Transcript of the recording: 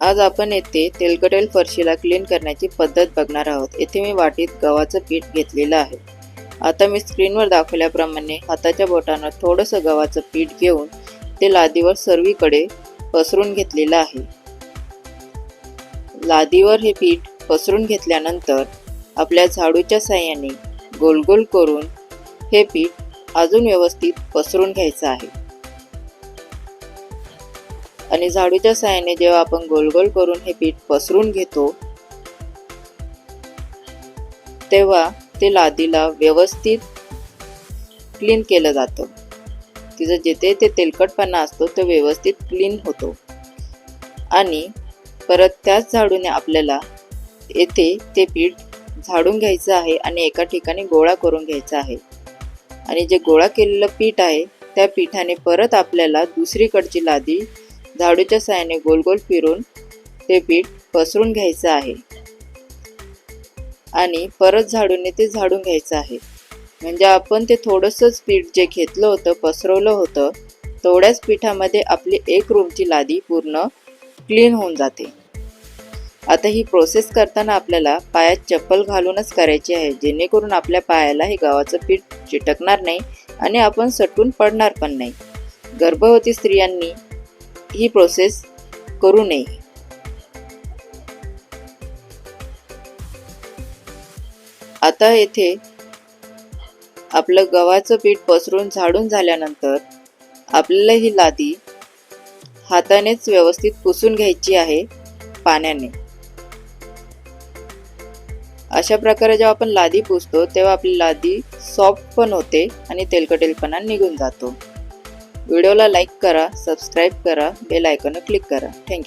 आज आपण येथे तेलकटेल फरशीला क्लीन करण्याची पद्धत बघणार आहोत. येथे मी वाटीत गव्हाचं पीठ घेतलेलं आहे. आता मी स्क्रीनवर दाखवल्याप्रमाणे हाताच्या बोटानं थोडंसं गव्हाचं पीठ घेऊन ते लादीवर सर्वीकडे पसरून घेतलेलं आहे. लादीवर हे पीठ पसरून घेतल्यानंतर आपल्या झाडूच्या साह्याने गोल गोल करून हे पीठ अजून व्यवस्थित पसरून घ्यायचं आहे. आणि झाडूच्या साहाय्याने जेव्हा आपण गोल गोल करून हे पीठ पसरून घेतो तेव्हा ते लादीला व्यवस्थित क्लीन केलं जातं. तिचं जेथे ते तेलकटपणा असतो तो व्यवस्थित क्लीन होतो. आणि परत त्याच झाडूने आपल्याला येथे ते पीठ झाडून घ्यायचं आहे आणि एका ठिकाणी गोळा करून घ्यायचा आहे. आणि जे गोळा केलेलं पीठ आहे त्या पिठाने परत आपल्याला दुसरीकडची लादी झाडूच्या साहाय्याने गोल गोल फिरून ते पीठ पसरून घ्यायचं आहे. आणि परत झाडूने ते झाडून घ्यायचं आहे. म्हणजे आपण ते थोडंसंच पीठ जे घेतलं होतं पसरवलं होतं तेवढ्याच पिठामध्ये आपली एक रूमची लादी पूर्ण क्लीन होऊन जाते. आता ही प्रोसेस करताना आपल्याला पायात चप्पल घालूनच करायची आहे. जेणेकरून आपल्या पायाला हे गव्हाचं पीठ चिटकणार नाही आणि आपण सटून पडणार पण नाही. गर्भवती स्त्रियांनी ही प्रोसेस करू नये. आता येथे आपलं गव्हाचं पीठ पसरून झाडून झाल्यानंतर आपल्याला ही लादी हातानेच व्यवस्थित पुसून घ्यायची आहे पाण्याने. अशा प्रकारे जेव्हा आपण लादी पुसतो तेव्हा आपली लादी सॉफ्ट पण होते आणि तेलकटेलपणा निघून जातो. व्हिडिओला लाईक करा सबस्क्राईब करा बेल आयकॉनवर क्लिक करा. थँक्यू.